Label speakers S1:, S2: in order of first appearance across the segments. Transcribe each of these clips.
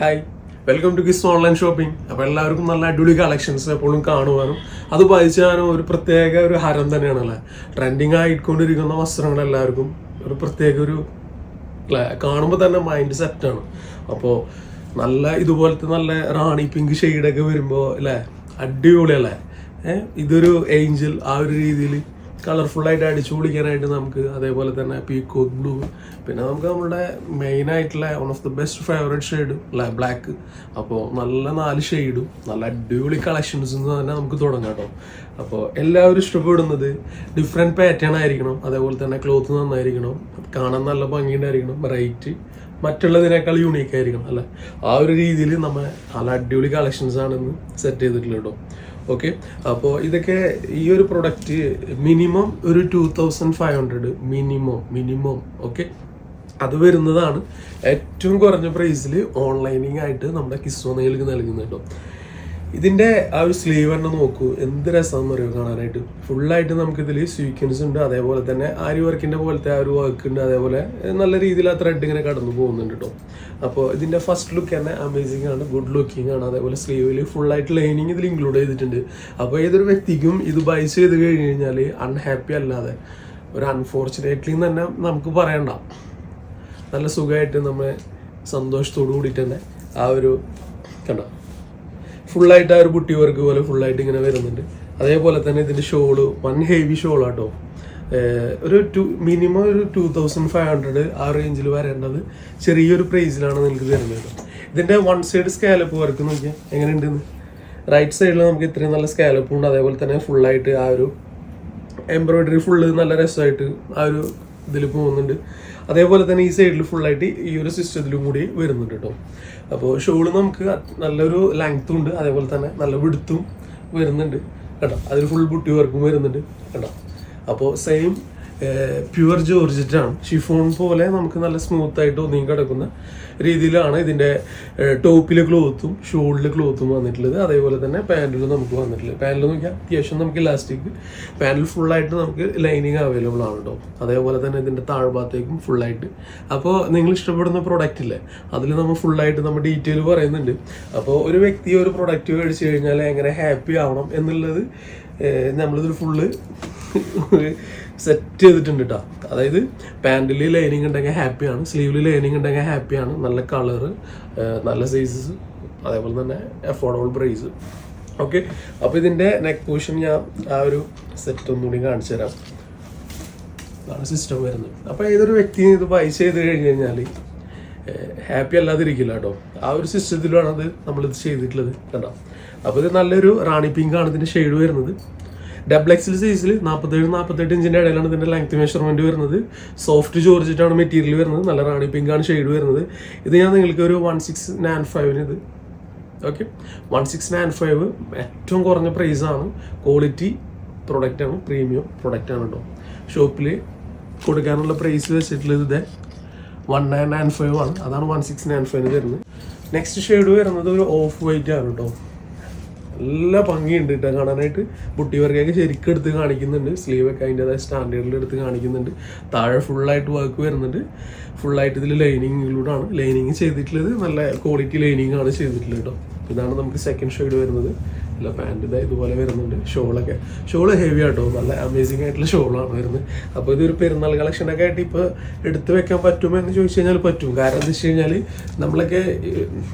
S1: Hi welcome to Kiss online shopping അപ്പോൾ എല്ലാവർക്കും നല്ല അടിപൊളി കളക്ഷൻസ് എപ്പോഴും കാണുവാനും അത് വായിച്ചാനും ഒരു പ്രത്യേക ഒരു ഹരം തന്നെയാണല്ലേ? ട്രെൻഡിങ് ആയിക്കൊണ്ടിരിക്കുന്ന വസ്ത്രങ്ങൾ എല്ലാവർക്കും ഒരു പ്രത്യേക ഒരു കാണുമ്പോൾ തന്നെ മൈൻഡ് സെറ്റാണ് അപ്പോൾ നല്ല ഇതുപോലത്തെ നല്ല റാണി പിങ്ക് ഷെയ്ഡൊക്കെ വരുമ്പോൾ അല്ലേ? അടിപൊളിയല്ലേ? ഇതൊരു ഏഞ്ചൽ ആ ഒരു രീതിയിൽ കളർഫുള്ളായിട്ട് അടിച്ചു പൊളിക്കാനായിട്ട് നമുക്ക് അതേപോലെ തന്നെ പീക്കോക്ക് ബ്ലൂ പിന്നെ നമുക്ക് നമ്മുടെ മെയിൻ ആയിട്ടുള്ള one of the best favourite shade black അപ്പോൾ നല്ല നാല് ഷെയ്ഡും നല്ല അടിപൊളി കളക്ഷൻസ് തന്നെ നമുക്ക് തുടങ്ങാം കേട്ടോ. അപ്പോൾ എല്ലാവരും ഇഷ്ടപ്പെടുന്നത് ഡിഫറെന്റ് പാറ്റേൺ ആയിരിക്കണം. അതേപോലെ തന്നെ ക്ലോത്ത് നന്നായിരിക്കണം. കാണാൻ നല്ല ഭംഗിയുണ്ടായിരിക്കണം. റൈറ്റ് മറ്റുള്ളതിനേക്കാൾ യൂണീക്ക് ആയിരിക്കണം അല്ലേ? ആ ഒരു രീതിയിൽ നമ്മൾ നല്ല അടിപൊളി കളക്ഷൻസ് ആണെന്ന് സെറ്റ് ചെയ്തിട്ടുള്ളത് കേട്ടോ. ഓക്കെ അപ്പോൾ ഇതൊക്കെ ഈ ഒരു പ്രൊഡക്റ്റ് മിനിമം ഒരു two thousand five hundred minimum minimum okay അത് വരുന്നതാണ് ഏറ്റവും കുറഞ്ഞ പ്രൈസിൽ ഓൺലൈനിങ് ആയിട്ട് നമ്മുടെ കിസ്വനയിലേക്ക് നൽകുന്നത് കേട്ടോ ഇതിന്റെ ആ ഒരു സ്ലീവ് തന്നെ നോക്കൂ. എന്ത് രസം അറിയോ കാണാനായിട്ട്? ഫുള്ളായിട്ട് നമുക്ക് ഇതിൽ സ്വീക്വൻസ് ഉണ്ട് അതേപോലെ തന്നെ ആരി വർക്കിന്റെ പോലത്തെ ആ ഒരു വർക്ക് ഉണ്ട് അതേപോലെ നല്ല രീതിയിൽ ആ ത്രെഡ് ഇങ്ങനെ കടന്നു പോകുന്നുണ്ട് കേട്ടോ അപ്പോൾ ഇതിന്റെ ഫസ്റ്റ് ലുക്ക് തന്നെ അമേസിംഗ് ആണ് ഗുഡ് ലുക്കിംഗ് ആണ്. അതേപോലെ സ്ലീവിൽ ഫുള്ളായിട്ട് ലൈനിങ് ഇതിൽ ഇൻക്ലൂഡ് ചെയ്തിട്ടുണ്ട്. അപ്പോൾ ഏതൊരു വ്യക്തിക്കും ഇത് ബൈസ് ചെയ്ത് കഴിഞ്ഞ് കഴിഞ്ഞാൽ അൺഹാപ്പി അല്ലാതെ ഒരു അൺഫോർച്ചുനേറ്റ്ലി തന്നെ നമുക്ക് പറയണ്ട. നല്ല സുഖമായിട്ട് നമ്മൾ സന്തോഷത്തോടു കൂടിയിട്ട് തന്നെ ആ ഒരു കണ്ടോ? ഫുള്ളായിട്ട് ആ ഒരു പുട്ടി വർക്ക് പോലെ ഫുള്ളായിട്ട് ഇങ്ങനെ വരുന്നുണ്ട്. അതേപോലെ തന്നെ ഇതിന്റെ ഷോൾ വൺ ഹെവി ഷോളാട്ടോ ഒരു ടു മിനിമം ഒരു ടു തൗസൻഡ് ഫൈവ് ഹൺഡ്രഡ് ആ റേഞ്ചിൽ വരേണ്ടത് ചെറിയൊരു പ്രൈസിലാണ് നിങ്ങൾക്ക് തരുന്നത് ഇതിന്റെ വൺ സൈഡ് സ്കാലപ്പ് വർക്ക് നോക്കിയാൽ എങ്ങനെയുണ്ടെന്ന്? റൈറ്റ് സൈഡിൽ നമുക്ക് ഇത്രയും നല്ല സ്കാലപ്പും ഉണ്ട്. അതേപോലെ തന്നെ ഫുള്ളായിട്ട് ആ ഒരു എംബ്രോയിഡറി ഫുള്ള് നല്ല രസമായിട്ട് ആ ഒരു ഇതിൽ പോകുന്നുണ്ട്. അതേപോലെ തന്നെ ഈ സൈഡിൽ ഫുള്ളായിട്ട് ഈ ഒരു സിസ്റ്റത്തിലും കൂടി വരുന്നുണ്ട് കേട്ടോ അപ്പോൾ ഷോൾ നമുക്ക് നല്ലൊരു ലെങ്ത്തും ഉണ്ട് അതേപോലെ തന്നെ നല്ല വിടുത്തും വരുന്നുണ്ട്. കേട്ടോ അതിൽ ഫുൾ ബുട്ടി വർക്കും വരുന്നുണ്ട്. കേട്ടോ അപ്പോൾ സെയിം പ്യുവർ ജോർജറ്റാണ്. ഷിഫോൺ പോലെ നമുക്ക് നല്ല സ്മൂത്ത് ആയിട്ട് ഒതുങ്ങി കിടക്കുന്ന രീതിയിലാണ് ഇതിന്റെ ടോപ്പിലെ ക്ലോത്തും ഷോളിൽ ക്ലോത്തും വന്നിട്ടുള്ളത്. അതേപോലെ തന്നെ പാന്റിലും നമുക്ക് വന്നിട്ടുള്ളത്. പാന്റിൽ നോക്കിയാൽ അത്യാവശ്യം നമുക്ക് ഇലാസ്റ്റിക് പാന്റിൽ ഫുള്ളായിട്ട് നമുക്ക് ലൈനിങ് അവൈലബിൾ ആണ് കേട്ടോ അതേപോലെ തന്നെ ഇതിന്റെ താഴ്ഭാഗത്തേക്കും ഫുള്ളായിട്ട് അപ്പോൾ നിങ്ങൾ ഇഷ്ടപ്പെടുന്ന പ്രോഡക്റ്റ് ഇല്ലേ? അതിൽ നമ്മൾ ഫുള്ളായിട്ട് നമ്മൾ ഡീറ്റെയിൽ പറയുന്നുണ്ട്. അപ്പോൾ ഒരു വ്യക്തി ഒരു പ്രൊഡക്റ്റ് മേടിച്ച് കഴിഞ്ഞാൽ എങ്ങനെ ഹാപ്പി ആവണം എന്നുള്ളത് നമ്മളിതിൽ ഫുള്ള് സെറ്റ് ചെയ്തിട്ടുണ്ട് കേട്ടോ അതായത് പാന്റിൽ ലൈനിങ് ഉണ്ടെങ്കിൽ ഹാപ്പിയാണ് സ്ലീവിൽ ലൈനിങ് ഉണ്ടെങ്കിൽ ഹാപ്പിയാണ് നല്ല കളറ് നല്ല സൈസസ് അതേപോലെ തന്നെ അഫോർഡബിൾ പ്രൈസ് ഓക്കെ അപ്പോൾ ഇതിന്റെ നെക്ക് പൊസിഷൻ ഞാൻ ആ ഒരു സെറ്റ് ഒന്നുകൂടി കാണിച്ചു തരാം. അതാണ് സിസ്റ്റം വരുന്നത്. അപ്പോൾ ഏതൊരു വ്യക്തി ഇത് പൈസ ചെയ്ത് കഴിഞ്ഞ് കഴിഞ്ഞാൽ ഹാപ്പി അല്ലാതിരിക്കില്ല കേട്ടോ ആ ഒരു സിസ്റ്റത്തിലാണ് അത് നമ്മളിത് ചെയ്തിട്ടുള്ളത്. കേട്ടോ അപ്പോൾ ഇത് നല്ലൊരു റാണി പിങ്ക് ആണ് ഇതിന്റെ ഷെയ്ഡ് വരുന്നത്. ഡബിൾ എക്സിൽ സൈസിൽ നാൽപ്പത്തേഴ് നാൽപ്പത്തെട്ട് ഇഞ്ചിന്റെ ഇടയിലാണ് ഇതിന്റെ ലെങ്ത് മെഷർമെന്റ് വരുന്നത്. സോഫ്റ്റ് ജോർജിറ്റാണ് മെറ്റീരിയൽ വരുന്നത്. നല്ല റാണി പിങ്കാണ് ഷെയ്ഡ് വരുന്നത്. ഇത് ഞാൻ നിങ്ങൾക്ക് ഒരു വൺ സിക്സ് നയൻ ഫൈവിന് ഇത്. Okay one six nine five ഏറ്റവും കുറഞ്ഞ പ്രൈസാണ് ക്വാളിറ്റി പ്രൊഡക്റ്റാണ് പ്രീമിയം പ്രൊഡക്റ്റാണ് കേട്ടോ ഷോപ്പിൽ കൊടുക്കാനുള്ള പ്രൈസ് വെച്ചിട്ടുള്ളത് ഇത് വൺ നയൻ നയൻ ഫൈവ് ആണ്. അതാണ് വൺ സിക്സ് നയൻ ഫൈവിന് വരുന്നത്. നെക്സ്റ്റ് ഷെയ്ഡ് വരുന്നത് ഒരു ഓഫ് വൈറ്റ് ആണ് കേട്ടോ നല്ല ഭംഗിയുണ്ട് കേട്ടോ കാണാനായിട്ട്. ബുട്ടി വർക്കൊക്കെ ശരിക്കും എടുത്ത് കാണിക്കുന്നുണ്ട്. സ്ലീവൊക്കെ അതിന്റെതായ സ്റ്റാൻഡേർഡിൽ എടുത്ത് കാണിക്കുന്നുണ്ട്. താഴെ ഫുള്ളായിട്ട് വർക്ക് വരുന്നുണ്ട്. ഫുള്ളായിട്ട് ഇതിൽ ലൈനിങ്ങിലൂടെ ആണ്. ലൈനിങ് ചെയ്തിട്ടുള്ളത് നല്ല ക്വാളിറ്റി ലൈനിങ് ആണ് ചെയ്തിട്ടുള്ളത് കേട്ടോ ഇതാണ് നമുക്ക് സെക്കൻഡ് ഷെയ്ഡ് വരുന്നത്. അല്ല പാന്റിന്റെ ഇതാ ഇതുപോലെ വരുന്നുണ്ട്. ഷോളൊക്കെ. ഷോൾ ഹെവി ആട്ടോ. നല്ല അമേസിങ് ആയിട്ടുള്ള ഷോളാണ് വരുന്നത്. അപ്പോൾ ഇതൊരു പെരുന്നാൾ കളക്ഷനൊക്കെ ആയിട്ട് ഇപ്പോൾ എടുത്തു വെക്കാൻ പറ്റുമോ എന്ന് ചോദിച്ചു കഴിഞ്ഞാൽ പറ്റും. കാരണം എന്താ വെച്ച് കഴിഞ്ഞാൽ നമ്മളൊക്കെ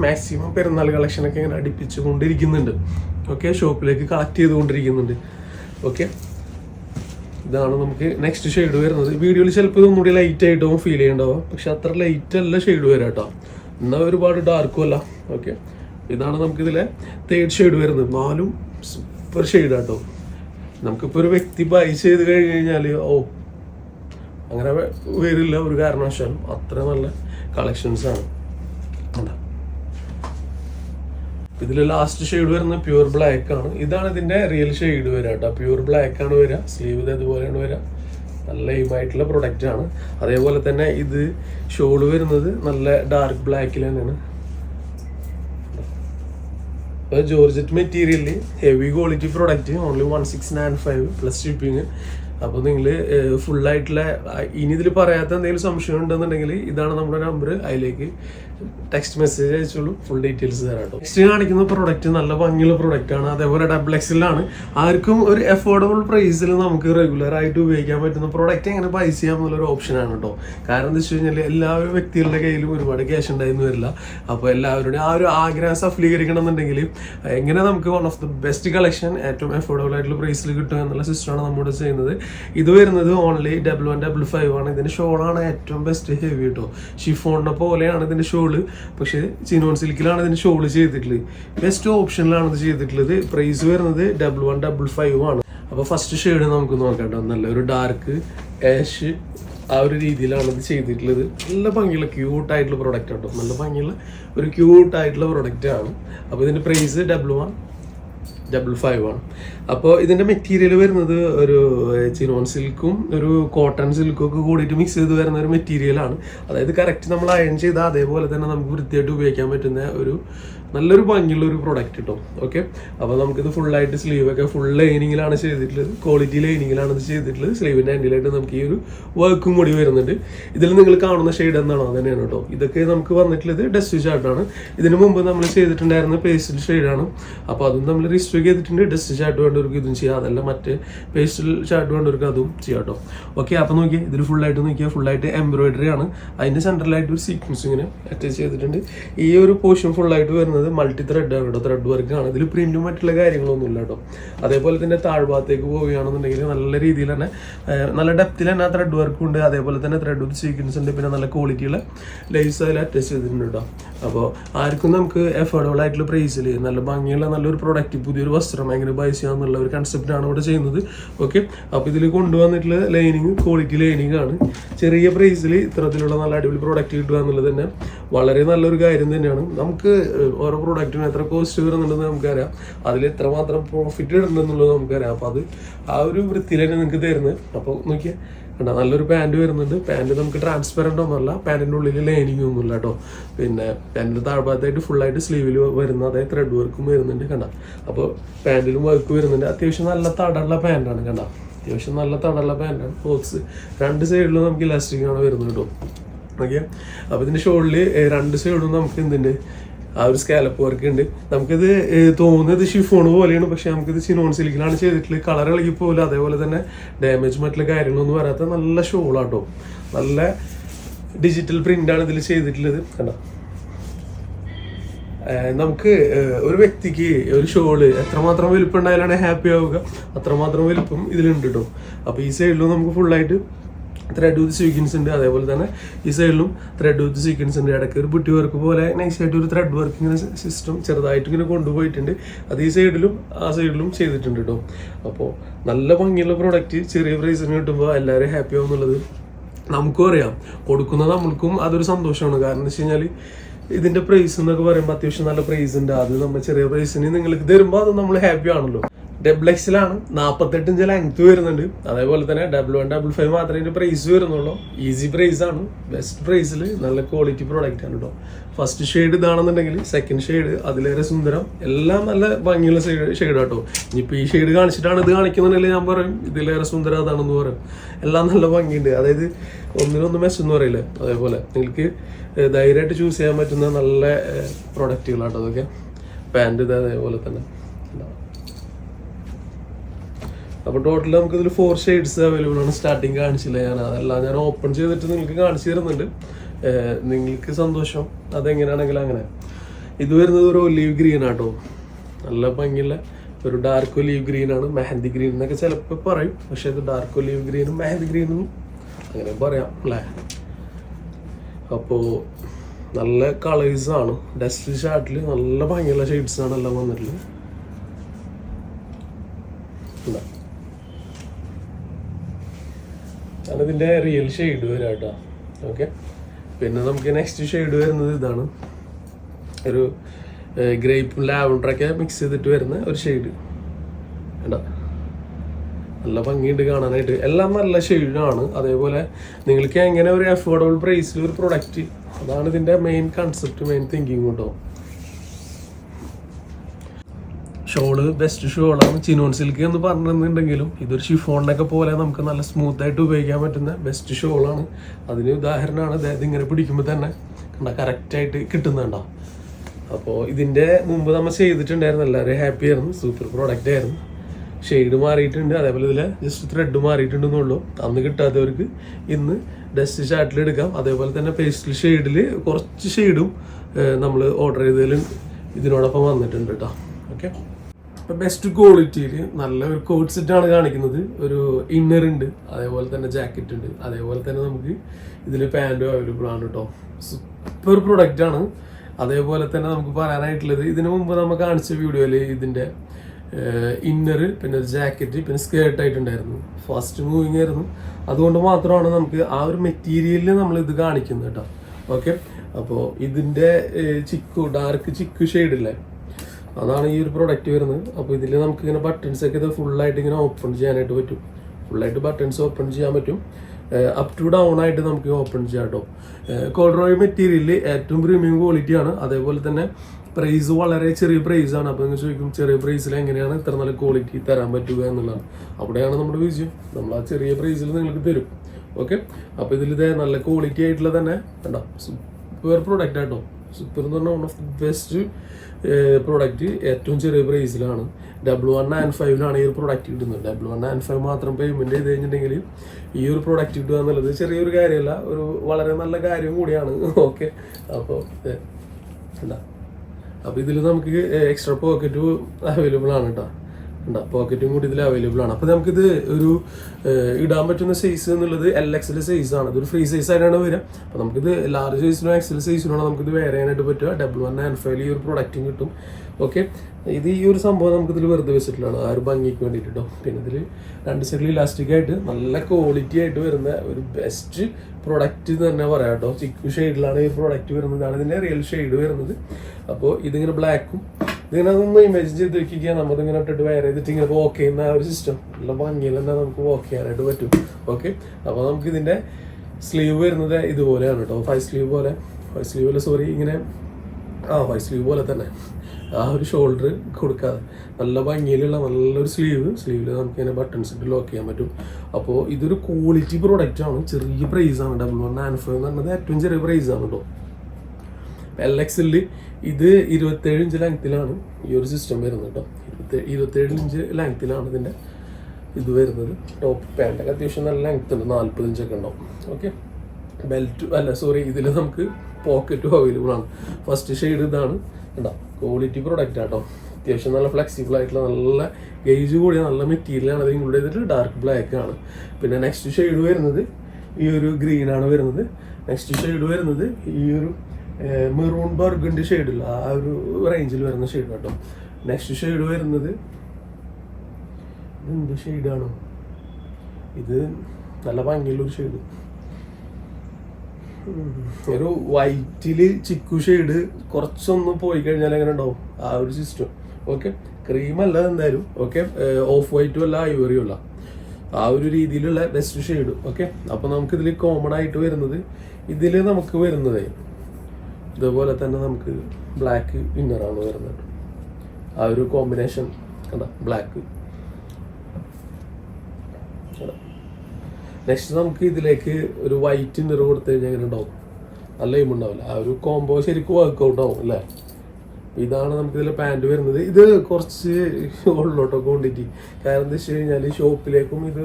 S1: മാക്സിമം പെരുന്നാൾ കളക്ഷനൊക്കെ ഇങ്ങനെ അടുപ്പിച്ചു കൊണ്ടിരിക്കുന്നുണ്ട്. ഓക്കെ ഷോപ്പിലേക്ക് കളക്ട് ചെയ്തുകൊണ്ടിരിക്കുന്നുണ്ട് ഓക്കെ ഇതാണ് നമുക്ക് നെക്സ്റ്റ് ഷെയ്ഡ് വരുന്നത്. വീഡിയോയിൽ ചിലപ്പോൾ ഇതൊന്നും കൂടി ലൈറ്റ് ആയിട്ടാവും ഫീൽ ചെയ്യണ്ടാവും പക്ഷെ അത്ര ലൈറ്റ് അല്ല ഷെയ്ഡ് വരാം കേട്ടോ എന്നാൽ ഒരുപാട് ഡാർക്കും അല്ല. ഓക്കെ ഇതാണ് നമുക്ക് ഇതിലെ തേർഡ് ഷെയ്ഡ് വരുന്നത്. നാലും സൂപ്പർ ഷെയ്ഡ് കേട്ടോ നമുക്കിപ്പോൾ ഒരു വ്യക്തി ബൈ ചെയ്ത് കഴിഞ്ഞ് കഴിഞ്ഞാൽ ഓ അങ്ങനെ വരില്ല ഒരു കാരണവശാലും. അത്ര നല്ല കളക്ഷൻസ് ആണ്? ഇതിൽ ലാസ്റ്റ് ഷെയ്ഡ് വരുന്നത് പ്യൂർ ബ്ലാക്ക് ആണ്. ഇതാണ് ഇതിന്റെ റിയൽ ഷെയ്ഡ് വരിക കേട്ടോ പ്യൂർ ബ്ലാക്ക് ആണ് വരിക. സ്ലീവ് ഇത് അതുപോലെയാണ് വരിക. നല്ല എയിമായിട്ടുള്ള പ്രൊഡക്റ്റ് ആണ്. അതേപോലെ തന്നെ ഇത് ഷോൾ വരുന്നത് നല്ല ഡാർക്ക് ബ്ലാക്കിൽ തന്നെയാണ്. ജോർജറ്റ് മെറ്റീരിയലിൽ heavy quality product only one six nine five plus shipping അപ്പോൾ നിങ്ങൾ ഫുള്ളായിട്ടുള്ള ഇനി ഇതിൽ പറയാത്ത എന്തെങ്കിലും സംശയം ഉണ്ടെന്നുണ്ടെങ്കിൽ ഇതാണ് നമ്മുടെ നമ്പർ അതിലേക്ക് ടെക്സ്റ്റ് മെസ്സേജ് അയച്ചോളൂ ഫുൾ ഡീറ്റെയിൽസ് തരാം കേട്ടോ നെക്സ്റ്റ് കാണിക്കുന്ന പ്രൊഡക്റ്റ് നല്ല ഭംഗിയുള്ള ആണ്. അതേപോലെ ഡബിൾ എക്സിലാണ് ആർക്കും ഒരു അഫോർഡബിൾ പ്രൈസിൽ നമുക്ക് റെഗുലർ ആയിട്ട് ഉപയോഗിക്കാൻ പറ്റുന്ന പ്രൊഡക്റ്റ് എങ്ങനെ ബൈ ചെയ്യാം എന്നുള്ളൊരു ഓപ്ഷനാണ് കേട്ടോ കാരണം എന്താ വെച്ച് കഴിഞ്ഞാൽ എല്ലാ വ്യക്തികളുടെ കയ്യിലും ഒരുപാട് ക്യാഷ് ഉണ്ടായിരുന്നു വരില്ല. അപ്പോൾ എല്ലാവരുടെയും ആ ഒരു ആഗ്രഹം സഫലീകരിക്കണം എന്നുണ്ടെങ്കിൽ എങ്ങനെ നമുക്ക് one of the best collection ഏറ്റവും അഫോർഡബിൾ ആയിട്ടുള്ള പ്രൈസിൽ കിട്ടുക എന്നുള്ള സിസ്റ്റമാണ് നമ്മുടെ ചെയ്യുന്നത്. ഇത് വരുന്നത് only double one double five ആണ്. ഇതിന്റെ ഷോളാണ് ഏറ്റവും ബെസ്റ്റ് ഹെവി കേട്ടോ ഷിഫോണിനെ പോലെയാണ് ഇതിന്റെ ഷോൾ പക്ഷേ ചിനോൺ സിൽക്കിലാണ് ഇതിന്റെ ഷോൾ ചെയ്തിട്ടുള്ളത്. ബെസ്റ്റ് ഓപ്ഷനിലാണ് ഇത് ചെയ്തിട്ടുള്ളത്. പ്രൈസ് വരുന്നത് ഡബിൾ വൺ ഡബിൾ ഫൈവ് ആണ്. അപ്പോൾ ഫസ്റ്റ് ഷെയ്ഡ് നമുക്ക് നോക്കാം കേട്ടോ നല്ലൊരു ഡാർക്ക് ആഷ് ആ ഒരു രീതിയിലാണ് ഇത് ചെയ്തിട്ടുള്ളത്. നല്ല ഭംഗിയുള്ള ക്യൂട്ടായിട്ടുള്ള പ്രൊഡക്റ്റ് കേട്ടോ നല്ല ഭംഗിയുള്ള ഒരു ക്യൂട്ടായിട്ടുള്ള പ്രൊഡക്റ്റ് ആണ്. അപ്പോൾ ഇതിന്റെ price double one double five ആണ്. അപ്പോൾ ഇതിന്റെ മെറ്റീരിയൽ വരുന്നത് ഒരു ചിനോൺ സിൽക്കും ഒരു കോട്ടൺ സിൽക്കും ഒക്കെ കൂടിയിട്ട് മിക്സ് ചെയ്ത് വരുന്ന ഒരു മെറ്റീരിയലാണ് അതായത് കറക്റ്റ് നമ്മൾ അയൺ ചെയ്ത അതേപോലെ തന്നെ നമുക്ക് വൃത്തിയായിട്ട് ഉപയോഗിക്കാൻ പറ്റുന്ന ഒരു നല്ലൊരു ഭംഗിയുള്ള ഒരു പ്രൊഡക്റ്റ് കിട്ടും ഓക്കെ അപ്പോൾ നമുക്കിത് ഫുള്ളായിട്ട് സ്ലീവ് ഒക്കെ ഫുൾ ലൈനിങ്ങിലാണ് ചെയ്തിട്ടുള്ളത്. ക്വാളിറ്റി ലൈനിങ്ങിലാണ് ഇത് ചെയ്തിട്ടുള്ളത്. സ്ലീവിന്റെ ആൻഡിലായിട്ട് നമുക്ക് ഈ ഒരു വർക്കും കൂടി വരുന്നുണ്ട്. ഇതിൽ നിങ്ങൾ കാണുന്ന ഷെയ്ഡ് എന്താണോ അത് തന്നെയാണ് കേട്ടോ ഇതൊക്കെ നമുക്ക് വന്നിട്ടുള്ളത് ഡസ്റ്റ് ചാർട്ടാണ് ഇതിന് മുമ്പ് നമ്മൾ ചെയ്തിട്ടുണ്ടായിരുന്ന പേസ്റ്റൽ ഷെയ്ഡാണ് അപ്പോൾ അതും നമ്മൾ രജിസ്റ്റർ ചെയ്തിട്ടുണ്ട്. ഡസ്റ്റ് ചാർട്ട് വേണ്ടവർക്ക് ഇതും ചെയ്യാം. അതല്ല മറ്റ് പേസ്റ്റൽ ചാർട്ട് വേണ്ടവർക്ക് അതും ചെയ്യാം കേട്ടോ ഓക്കെ അപ്പോൾ നോക്കിയാൽ ഇതിൽ ഫുള്ളായിട്ട് നോക്കിയാൽ ഫുള്ളായിട്ട് എംബ്രോയിഡറി ആണ്. അതിന്റെ സെൻട്രലായിട്ട് ഒരു സീക്വൻസ് ഇങ്ങനെ അറ്റാച്ച് ചെയ്തിട്ടുണ്ട്. ഈ ഒരു പോർഷൻ ഫുള്ളായിട്ട് വരുന്നത് മൾട്ടി ത്രെഡ് ആണ് കേട്ടോ. ത്രെഡ് വർക്ക് ആണ്. ഇതിൽ പ്രിന്റും മറ്റുള്ള കാര്യങ്ങളൊന്നും ഇല്ല കേട്ടോ. അതേപോലെ തന്നെ താഴ്ഭാഗത്തേക്ക് പോവുകയാണെന്നുണ്ടെങ്കിൽ നല്ല രീതിയിൽ തന്നെ നല്ല ഡെപ്തിൽ തന്നെ ത്രെഡ് വർക്കും ഉണ്ട്. അതേപോലെ തന്നെ ത്രെഡ് സീക്വൻസ് ഉണ്ട്. പിന്നെ നല്ല ക്വാളിറ്റിയുള്ള ലൈസ് അതിൽ അറ്റാച്ച് ചെയ്തിട്ടുണ്ട് കേട്ടോ. അപ്പോൾ ആർക്കും നമുക്ക് എഫോർഡബിൾ ആയിട്ടുള്ള പ്രൈസിൽ നല്ല ഭംഗിയുള്ള നല്ലൊരു പ്രൊഡക്റ്റ് പുതിയൊരു വസ്ത്രം എങ്ങനെ ബൈ ചെയ്യാന്നുള്ള ഒരു കൺസെപ്റ്റാണ് ഇവിടെ ചെയ്യുന്നത്. ഓക്കെ അപ്പോൾ ഇതിൽ കൊണ്ടുവന്നിട്ടുള്ള ലൈനിങ് ക്വാളിറ്റി ലൈനിങ് ആണ്. ചെറിയ പ്രൈസിൽ ഇത്തരത്തിലുള്ള നല്ല അടിപൊളി പ്രൊഡക്റ്റ് കിട്ടുക എന്നുള്ളത് തന്നെ വളരെ നല്ലൊരു കാര്യം തന്നെയാണ്. നമുക്ക് ഓരോ പ്രൊഡക്റ്റിനും എത്ര കോസ്റ്റ് വരുന്നുണ്ടെന്ന് നമുക്കറിയാം. അതിൽ എത്രമാത്രം പ്രോഫിറ്റ് ഇടുന്നുണ്ടെന്നുള്ളത് നമുക്കറിയാം. അപ്പോൾ അത് ആ ഒരു വൃത്തിയിൽ തന്നെ നിങ്ങൾക്ക് തരുന്നത്. അപ്പോൾ നോക്കിയാൽ കണ്ടോ നല്ലൊരു പാന്റ് വരുന്നുണ്ട്. പാന്റ് നമുക്ക് ട്രാൻസ്പെറന്റ് ഒന്നുമല്ല. പാന്റിന്റെ ഉള്ളിൽ ലൈനിങ് ഒന്നുമില്ല കേട്ടോ. പിന്നെ പാന്റിന്റെ താഴ്ഭാഗത്തായിട്ട് ഫുള്ളായിട്ട് സ്ലീവിൽ വരുന്ന അതായത് ത്രെഡ് വർക്കും വരുന്നുണ്ട് കണ്ട. അപ്പോൾ പാന്റിലും വർക്ക് വരുന്നുണ്ട്. അത്യാവശ്യം നല്ല തടമുള്ള പാന്റാണ് കണ്ട. അത്യാവശ്യം നല്ല തടമുള്ള പാന്റാണ് ബോക്സ് രണ്ട് സൈഡിലും നമുക്ക് ഇലാസ്റ്റിക്കാണ് വരുന്നത് കേട്ടോ. ഓക്കെ അപ്പോൾ ഇതിന്റെ ഷോളിൽ രണ്ട് സൈഡും നമുക്ക് എന്തുണ്ട്? ആ ഒരു സ്കാലപ്പ് വർക്ക് ഉണ്ട്. നമുക്കിത് തോന്നുന്നത് ഷിഫോൺ പോലെയാണ്. പക്ഷെ നമുക്കിത് ചിനോൺ സിലിക്കിലാണ് ചെയ്തിട്ടുള്ളത്. കളർ ഇളകി പോലും അതേപോലെ തന്നെ ഡാമേജ് മറ്റുള്ള കാര്യങ്ങളൊന്നും വരാത്ത നല്ല ഷോളാട്ടോ നല്ല ഡിജിറ്റൽ പ്രിന്റാണ് ഇതിൽ ചെയ്തിട്ടുള്ളത്. കണ്ടോ? നമുക്ക് ഒരു വ്യക്തിക്ക് ഒരു ഷോൾ എത്രമാത്രം വലിപ്പം ഉണ്ടായാലാണ് ഹാപ്പി ആവുക? അത്രമാത്രം വലിപ്പം ഇതിലുണ്ട് കേട്ടോ അപ്പോൾ ഈ സൈഡിലും നമുക്ക് ഫുള്ളായിട്ട് ത്രെഡ് വിത്ത് സീക്വൻസ് ഉണ്ട്. അതേപോലെ തന്നെ ഈ സൈഡിലും ത്രെഡ് വിത്ത് സീക്വൻസ് ഉണ്ട്. ഇടയ്ക്ക് ഒരു ബുട്ടി വർക്ക് പോലെ നൈസായിട്ട് ഒരു ത്രെഡ് വർക്കിങ് സിസ്റ്റം ചെറുതായിട്ട് ഇങ്ങനെ കൊണ്ടുപോയിട്ടുണ്ട്. അത് ഈ സൈഡിലും ആ സൈഡിലും ചെയ്തിട്ടുണ്ട് കേട്ടോ അപ്പോൾ നല്ല ഭംഗിയുള്ള പ്രോഡക്റ്റ് ചെറിയ പ്രൈസിന് കിട്ടുമ്പോൾ എല്ലാവരും ഹാപ്പി ആവും എന്നുള്ളത് നമുക്കും അറിയാം. കൊടുക്കുന്ന നമ്മൾക്കും അതൊരു സന്തോഷമാണ്. കാരണം എന്ന് വെച്ച് കഴിഞ്ഞാൽ ഇതിന്റെ പ്രൈസ് എന്നൊക്കെ പറയുമ്പോൾ അത്യാവശ്യം നല്ല പ്രൈസ് ഉണ്ട്. അത് നമ്മൾ ചെറിയ പ്രൈസിന് നിങ്ങൾക്ക് തരുമ്പോൾ അത് നമ്മൾ ഹാപ്പി ആണല്ലോ. ഡബിൾ എക്സിലാണ് നാൽപ്പത്തെട്ട് ഇഞ്ച് ലെങ്ത് വരുന്നുണ്ട്. അതേപോലെ തന്നെ ഡബിൾ വൺ ഡബിൾ ഫൈവ് മാത്രമേ ഇതിന്റെ പ്രൈസ് വരുന്നുള്ളൂ. ഈസി പ്രൈസ് ആണ്. ബെസ്റ്റ് പ്രൈസിൽ നല്ല ക്വാളിറ്റി പ്രോഡക്റ്റ് ആണ് കേട്ടോ ഫസ്റ്റ് ഷെയ്ഡ് ഇതാണെന്നുണ്ടെങ്കിൽ സെക്കൻഡ് ഷെയ്ഡ് അതിലേറെ സുന്ദരം എല്ലാം നല്ല ഭംഗിയുള്ള ഷെയ്ഡ് ഷെയ്ഡ് കേട്ടോ ഇനിയിപ്പോൾ ഈ ഷെയ്ഡ് കാണിച്ചിട്ടാണ് ഇത് കാണിക്കുന്നുണ്ടെങ്കിൽ ഞാൻ പറയും. ഇതിലേറെ സുന്ദരം അതാണെന്ന് പറയും. എല്ലാം നല്ല ഭംഗിയുണ്ട്. അതായത് ഒന്നിനൊന്നും മെസ്സ് എന്ന് പറയില്ലേ അതേപോലെ നിങ്ങൾക്ക് ധൈര്യമായിട്ട് ചൂസ് ചെയ്യാൻ പറ്റുന്ന നല്ല പ്രൊഡക്റ്റുകളാട്ടോ അതൊക്കെ. പാന്റ് ഇത് അതേപോലെ തന്നെ ഉണ്ടാവും. അപ്പോൾ ടോട്ടൽ നമുക്ക് ഇതിൽ ഫോർ ഷെയ്ഡ്സ് അവൈലബിൾ ആണ് സ്റ്റാർട്ടിങ് കാണിച്ചില്ല ഞാൻ. അതെല്ലാം ഞാൻ ഓപ്പൺ ചെയ്തിട്ട് നിങ്ങൾക്ക് കാണിച്ചു തരുന്നുണ്ട്. നിങ്ങൾക്ക് സന്തോഷം. അതെങ്ങനെയാണെങ്കിലും അങ്ങനെ. ഇത് വരുന്നത് ഒരു ഒലീവ് ഗ്രീൻ ആട്ടോ. നല്ല ഭംഗിയുള്ള ഒരു ഡാർക്ക് ഒലീവ് ഗ്രീൻ ആണ്. മെഹന്തി ഗ്രീൻ എന്നൊക്കെ ചിലപ്പോൾ പറയും. പക്ഷെ ഇത് ഡാർക്ക് ഒലീവ് ഗ്രീനും മെഹന്തി ഗ്രീനും അങ്ങനെ പറയാം അല്ലേ? അപ്പോൾ നല്ല കളേഴ്സ് ആണ്. ഡസ്റ്റ് ഷാർട്ടിൽ നല്ല ഭംഗിയുള്ള ഷെയ്ഡ്സ് ആണ് എല്ലാം വന്നിട്ടുള്ളത്. അതിന്റെ റിയൽ ഷെയ്ഡ് വരാം കേട്ടോ. ഓക്കെ പിന്നെ നമുക്ക് നെക്സ്റ്റ് ഷെയ്ഡ് വരുന്നത് ഇതാണ്. ഒരു ഗ്രേപ്പും ലാവണ്ടറൊക്കെ മിക്സ് ചെയ്തിട്ട് വരുന്ന ഒരു ഷെയ്ഡ് കണ്ടോ? നല്ല ഭംഗിയുണ്ട് കാണാനായിട്ട്. എല്ലാം നല്ല ഷെയ്ഡാണ് അതേപോലെ നിങ്ങൾക്ക് എങ്ങനെ ഒരു അഫോർഡബിൾ പ്രൈസിൽ ഒരു പ്രൊഡക്റ്റ് അതാണ് ഇതിന്റെ മെയിൻ കൺസെപ്റ്റ് മെയിൻ തിങ്കിങ് കേട്ടോ ഷോൾ ബെസ്റ്റ് ഷോളാണ് ചിനോൺ സിൽക്ക് എന്ന് പറഞ്ഞിട്ടുണ്ടെങ്കിലും ഇതൊരു ഷിഫോണിനൊക്കെ പോലെ നമുക്ക് നല്ല സ്മൂത്ത് ആയിട്ട് ഉപയോഗിക്കാൻ പറ്റുന്ന ബെസ്റ്റ് ഷോളാണ് അതിന് ഉദാഹരണമാണ് അതായത് ഇങ്ങനെ പിടിക്കുമ്പോൾ തന്നെ കണ്ട കറക്റ്റായിട്ട് കിട്ടുന്നുണ്ടോ അപ്പോൾ ഇതിന്റെ മുമ്പ് നമ്മൾ ചെയ്തിട്ടുണ്ടായിരുന്നു എല്ലാവരും ഹാപ്പി ആയിരുന്നു സൂപ്പർ പ്രോഡക്റ്റ് ആയിരുന്നു. ഷെയ്ഡ് മാറിയിട്ടുണ്ട് അതേപോലെ ഇതിൽ ജസ്റ്റ് ത്രെഡ് മാറിയിട്ടുണ്ടെന്നുള്ളൂ അന്ന് കിട്ടാത്തവർക്ക് ഇന്ന് ഡസ്റ്റ് ചാട്ടിൽ എടുക്കാം. അതേപോലെ തന്നെ പേസ്റ്റൽ ഷെയ്ഡിൽ കുറച്ച് ഷെയ്ഡും നമ്മൾ ഓർഡർ ചെയ്തതിൽ ഇതിനോടൊപ്പം വന്നിട്ടുണ്ട് കേട്ടോ ഓക്കെ ഇപ്പം ബെസ്റ്റ് ക്വാളിറ്റിയിൽ നല്ല ഒരു കോട്ട് സെറ്റാണ് കാണിക്കുന്നത്. ഒരു ഇന്നർ ഉണ്ട് അതേപോലെ തന്നെ ജാക്കറ്റ് ഉണ്ട്. അതേപോലെ തന്നെ നമുക്ക് ഇതിൽ പാന്റും അവൈലബിൾ ആണ് കേട്ടോ സൂപ്പർ പ്രൊഡക്റ്റ് ആണ്. അതേപോലെ തന്നെ നമുക്ക് പറയാനായിട്ടുള്ളത് ഇതിനു മുമ്പ് നമ്മൾ കാണിച്ച വീഡിയോയിൽ ഇതിന്റെ ഇന്നർ പിന്നെ ജാക്കറ്റ് പിന്നെ സ്കേർട്ട് ആയിട്ടുണ്ടായിരുന്നു. ഫസ്റ്റ് മൂവിങ് ആയിരുന്നു. അതുകൊണ്ട് മാത്രമാണ് നമുക്ക് ആ ഒരു മെറ്റീരിയലിൽ നമ്മൾ ഇത് കാണിക്കുന്നത് കേട്ടോ ഓക്കെ അപ്പോൾ ഇതിന്റെ ചിക്കു ഡാർക്ക് ചിക്കു ഷെയ്ഡില്ലേ അതാണ് ഈ ഒരു പ്രൊഡക്റ്റ് വരുന്നത്. അപ്പോൾ ഇതിൽ നമുക്ക് ഇങ്ങനെ ബട്ടൺസ് ഒക്കെ ഇത് ഫുള്ളായിട്ട് ഇങ്ങനെ ഓപ്പൺ ചെയ്യാനായിട്ട് പറ്റും. ഫുള്ളായിട്ട് ബട്ടൺസ് ഓപ്പൺ ചെയ്യാൻ പറ്റും. അപ് ടു ഡൗൺ ആയിട്ട് നമുക്ക് ഓപ്പൺ ചെയ്യാം കേട്ടോ കോൾഡ്രോയ് മെറ്റീരിയലിൽ ഏറ്റവും പ്രീമിയം ക്വാളിറ്റി ആണ്. അതേപോലെ തന്നെ പ്രൈസ് വളരെ ചെറിയ പ്രൈസ് ആണ്. അപ്പോൾ നിങ്ങൾ ചോദിക്കും ചെറിയ പ്രൈസിൽ എങ്ങനെയാണ് ഇത്ര നല്ല ക്വാളിറ്റി തരാൻ പറ്റുക എന്നുള്ളതാണ് അവിടെയാണ് നമ്മുടെ വിജയം. നമ്മൾ ആ ചെറിയ പ്രൈസിൽ നിങ്ങൾക്ക് തരും. ഓക്കെ അപ്പോൾ ഇതിൽ ഇതേ നല്ല ക്വാളിറ്റി ആയിട്ടുള്ള തന്നെ കണ്ടോ? സൂപ്പർ പ്രോഡക്റ്റ് ആട്ടോ സൂപ്പർ എന്ന് പറഞ്ഞാൽ one of the best product ഏറ്റവും ചെറിയ പ്രൈസിലാണ് ഡബ്ല്യു വൺ ആൻഡ് ഫൈവിലാണ് ഈ ഒരു പ്രോഡക്റ്റ് കിട്ടുന്നത്. ഡബ്ല്യു വൺ ആൻഡ് ഫൈവ് മാത്രം പേയ്മെന്റ് ചെയ്ത് കഴിഞ്ഞിട്ടുണ്ടെങ്കിൽ ഈ ഒരു പ്രോഡക്റ്റ് കിട്ടുക എന്നുള്ളത് ചെറിയൊരു കാര്യമല്ല ഒരു വളരെ നല്ല കാര്യം കൂടിയാണ്. ഓക്കെ അപ്പോൾ എന്താ? അപ്പോൾ ഇതിൽ നമുക്ക് എക്സ്ട്രാ പോക്കറ്റ് അവൈലബിൾ ആണ് കേട്ടോ ഉണ്ടാ. പോക്കറ്റും കൂടി ഇതിൽ അവൈലബിൾ ആണ്. അപ്പോൾ നമുക്കിത് ഒരു ഇടാൻ പറ്റുന്ന സൈസ് എന്നുള്ളത് എൽ എക്സിലെ സൈസ് ആണ്. ഇതൊരു ഫ്രീ സൈസ് ആയിട്ടാണ് വരിക. അപ്പോൾ നമുക്കിത് ലാർജ് സൈസിനോ എക്സൽ സൈസിനോ നമുക്കിത് വേറെ ചെയ്യാനായിട്ട് പറ്റുക. ഡബിൾ വൺ ആൻഡ് ഫൈവ് ഈ ഒരു പ്രൊഡക്റ്റും കിട്ടും. ഓക്കെ ഇത് ഈ ഒരു സംഭവം നമുക്കിതിൽ വെറുതെ വെച്ചിട്ടുള്ളതാണ്. ആ ഒരു ഭംഗിക്ക് വേണ്ടിയിട്ട് കേട്ടോ പിന്നെ ഇതിൽ രണ്ട് സൈഡിൽ ഇലാസ്റ്റിക് ആയിട്ട് നല്ല ക്വാളിറ്റി ആയിട്ട് വരുന്ന ഒരു ബെസ്റ്റ് പ്രൊഡക്റ്റ് തന്നെ പറയാം കേട്ടോ ചിക്കു ഷെയ്ഡിലാണ് ഈ പ്രൊഡക്റ്റ് വരുന്നത്. ഇതാണ് ഇതിന്റെ റിയൽ ഷെയ്ഡ് വരുന്നത്. അപ്പോൾ ഇതിങ്ങനെ ബ്ലാക്കും ഇതിങ്ങനെ ഒന്ന് ഇമേജ് ചെയ്ത് വെക്കുക നമ്മളിങ്ങനെ ഇട്ടിട്ട് വയർ ചെയ്തിട്ട് ഇങ്ങനെ വോക്ക് ചെയ്യുന്ന ഒരു സിസ്റ്റം നല്ല ഭംഗിയിൽ തന്നെ നമുക്ക് വോക്ക് ചെയ്യാനായിട്ട് പറ്റും. ഓക്കെ അപ്പോൾ നമുക്ക് ഇതിന്റെ സ്ലീവ് വരുന്നത് ഇതുപോലെയാണ് കേട്ടോ ഫൈവ് സ്ലീവ് പോലെ. ഫൈവ് സ്ലീവ് അല്ല സോറി ഇങ്ങനെ ആ ഫൈവ് സ്ലീവ് പോലെ തന്നെ. ആ ഒരു ഷോൾഡർ കൊടുക്കാതെ. നല്ല ഭംഗിയിലുള്ള നല്ലൊരു സ്ലീവ് സ്ലീവിൽ നമുക്ക് ഇങ്ങനെ ബട്ടൺസ് ഇട്ട് ലോക്ക് ചെയ്യാൻ പറ്റും. അപ്പോൾ ഇതൊരു ക്വാളിറ്റി പ്രോഡക്റ്റ് ആണ്. ചെറിയ പ്രൈസാണ് ഡബിൾ വൺ നയൻ ഫൈവ് എന്ന് പറഞ്ഞത് ഏറ്റവും ചെറിയ പ്രൈസാണ് കേട്ടോ എൽ എക്സിൽ ഇത് ഇരുപത്തേഴ് ഇഞ്ച് ലെങ്ത്തിലാണ് ഈ ഒരു സിസ്റ്റം വരുന്നത് കേട്ടോ ഇരുപത്തി ഇരുപത്തേഴ് ഇഞ്ച് ലെങ്ത്തിലാണ് ഇതിന്റെ ഇത് വരുന്നത്. ടോപ്പ് പാന്റൊക്കെ അത്യാവശ്യം നല്ല ലെങ്ത് ഉണ്ട്. നാൽപ്പത് ഇഞ്ചൊക്കെ ഉണ്ടാവും. ഓക്കെ ബെൽറ്റ് അല്ല സോറി ഇതിൽ നമുക്ക് പോക്കറ്റും അവൈലബിൾ ആണ്. ഫസ്റ്റ് ഷെയ്ഡ് ഇതാണ്. കണ്ടോ? ക്വാളിറ്റി പ്രൊഡക്റ്റ് ആട്ടോ അത്യാവശ്യം നല്ല ഫ്ലെക്സിബിൾ ആയിട്ടുള്ള നല്ല ഗേജ് കൂടിയ നല്ല മെറ്റീരിയലാണ് അത് ഇൻക്ലൂഡ് ചെയ്തിട്ട് ഡാർക്ക് ബ്ലാക്ക് ആണ്. പിന്നെ നെക്സ്റ്റ് ഷെയ്ഡ് വരുന്നത് ഈ ഒരു ഗ്രീനാണ് വരുന്നത്. നെക്സ്റ്റ് ഷെയ്ഡ് വരുന്നത് ഈ ഒരു മെറൂൺ ബർഗിന്റെ ഷെയ്ഡില്ല ആ ഒരു റേഞ്ചിൽ വരുന്ന ഷെയ്ഡ് കേട്ടോ. നെക്സ്റ്റ് ഷെയ്ഡ് വരുന്നത് എന്ത് ഷെയ്ഡാണോ ഇത് നല്ല ഭംഗിയുള്ളൊരു ഷെയ്ഡ് ഒരു വൈറ്റിൽ ചിക്കു ഷെയ്ഡ് കുറച്ചൊന്ന് പോയി കഴിഞ്ഞാൽ എങ്ങനെ ഉണ്ടാവും? ആ ഒരു സിസ്റ്റം ഓക്കെ ക്രീം അല്ല എന്തായാലും. ഓക്കെ ഓഫ് വൈറ്റും അല്ല ഐവറിയും അല്ല. ആ ഒരു രീതിയിലുള്ള ബെസ്റ്റ് ഷെയ്ഡ് ഓക്കെ അപ്പോൾ നമുക്ക് ഇതിൽ കോമൺ ആയിട്ട് വരുന്നത് ഇതിൽ നമുക്ക് വരുന്നത് ഇതുപോലെ തന്നെ നമുക്ക് ബ്ലാക്ക് ഇന്നറാണ് വരുന്നത്. ആ ഒരു കോമ്പിനേഷൻ കണ്ട? ബ്ലാക്ക് നെക്സ്റ്റ് നമുക്ക് ഇതിലേക്ക് ഒരു വൈറ്റ് നിറ കൊടുത്തു കഴിഞ്ഞാൽ എങ്ങനെ ഉണ്ടാവും? നല്ല എയിം ഉണ്ടാവില്ല. ആ ഒരു കോംബോ ശരിക്കും വർക്കൗട്ട് ആവും അല്ലേ? ഇതാണ് നമുക്ക് ഇതിലെ പാന്റ് വരുന്നത്. ഇത് കുറച്ച് ഉള്ളോട്ടോ ക്വാണ്ടിറ്റി കാരണം എന്താ വെച്ച് കഴിഞ്ഞാൽ ഷോപ്പിലേക്കും ഇത്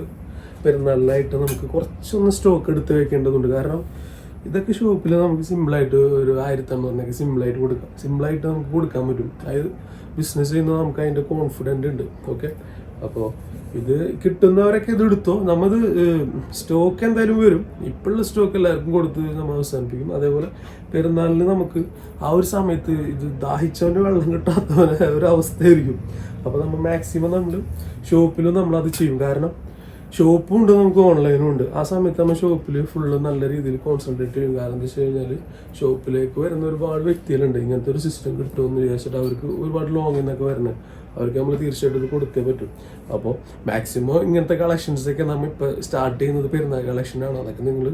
S1: പെരുന്നാളിനായിട്ട് നമുക്ക് കുറച്ചൊന്ന് സ്റ്റോക്ക് എടുത്ത് വെക്കേണ്ടതുണ്ട്. കാരണം ഇതൊക്കെ ഷോപ്പിൽ നമുക്ക് സിമ്പിളായിട്ട് ഒരു ആയിരത്തി അമ്പതിനൊക്കെ സിമ്പിളായിട്ട് കൊടുക്കാം. സിമ്പിളായിട്ട് നമുക്ക് കൊടുക്കാൻ പറ്റും. അതായത് ബിസിനസ് ചെയ്യുന്നത് നമുക്ക് അതിന്റെ കോൺഫിഡന്റ് ഉണ്ട്. ഓക്കെ അപ്പോൾ ഇത് കിട്ടുന്നവരൊക്കെ ഇത് എടുത്തോ. നമ്മത് സ്റ്റോക്ക് എന്തായാലും വരും. ഇപ്പോഴുള്ള സ്റ്റോക്ക് എല്ലാവർക്കും കൊടുത്ത് നമ്മൾ അവസാനിപ്പിക്കും. അതേപോലെ പെരുന്നാളിന് നമുക്ക് ആ ഒരു സമയത്ത് ഇത് ദാഹിച്ചവന്റെ വെള്ളം കിട്ടാത്തവനെ ഒരു അവസ്ഥയായിരിക്കും. അപ്പോൾ നമ്മൾ മാക്സിമം നമ്മൾ ഷോപ്പിലും നമ്മളത് ചെയ്യും. കാരണം ഷോപ്പും ഉണ്ട് നമുക്ക് ഓൺലൈനും ഉണ്ട് ആ സമയത്ത് നമ്മൾ ഷോപ്പിൽ ഫുള്ള് നല്ല രീതിയിൽ കോൺസെൻട്രേറ്റ് ചെയ്യും. കാരണം എന്താ വെച്ച് കഴിഞ്ഞാൽ ഷോപ്പിലേക്ക് വരുന്ന ഒരുപാട് വ്യക്തികളുണ്ട്. ഇങ്ങനത്തെ ഒരു സിസ്റ്റം കിട്ടുമെന്ന് വിചാരിച്ചിട്ട് അവർക്ക് ഒരുപാട് ലോങ്ങിൽ നിന്നൊക്കെ വരുന്നത് അവർക്ക് നമ്മൾ തീർച്ചയായിട്ടും ഇത് കൊടുത്തേ പറ്റും. അപ്പോൾ മാക്സിമം ഇങ്ങനത്തെ കളക്ഷൻസൊക്കെ നമ്മൾ ഇപ്പോൾ സ്റ്റാർട്ട് ചെയ്യുന്നത് പെരുന്നാൾ കളക്ഷനാണ് അതൊക്കെ നിങ്ങൾ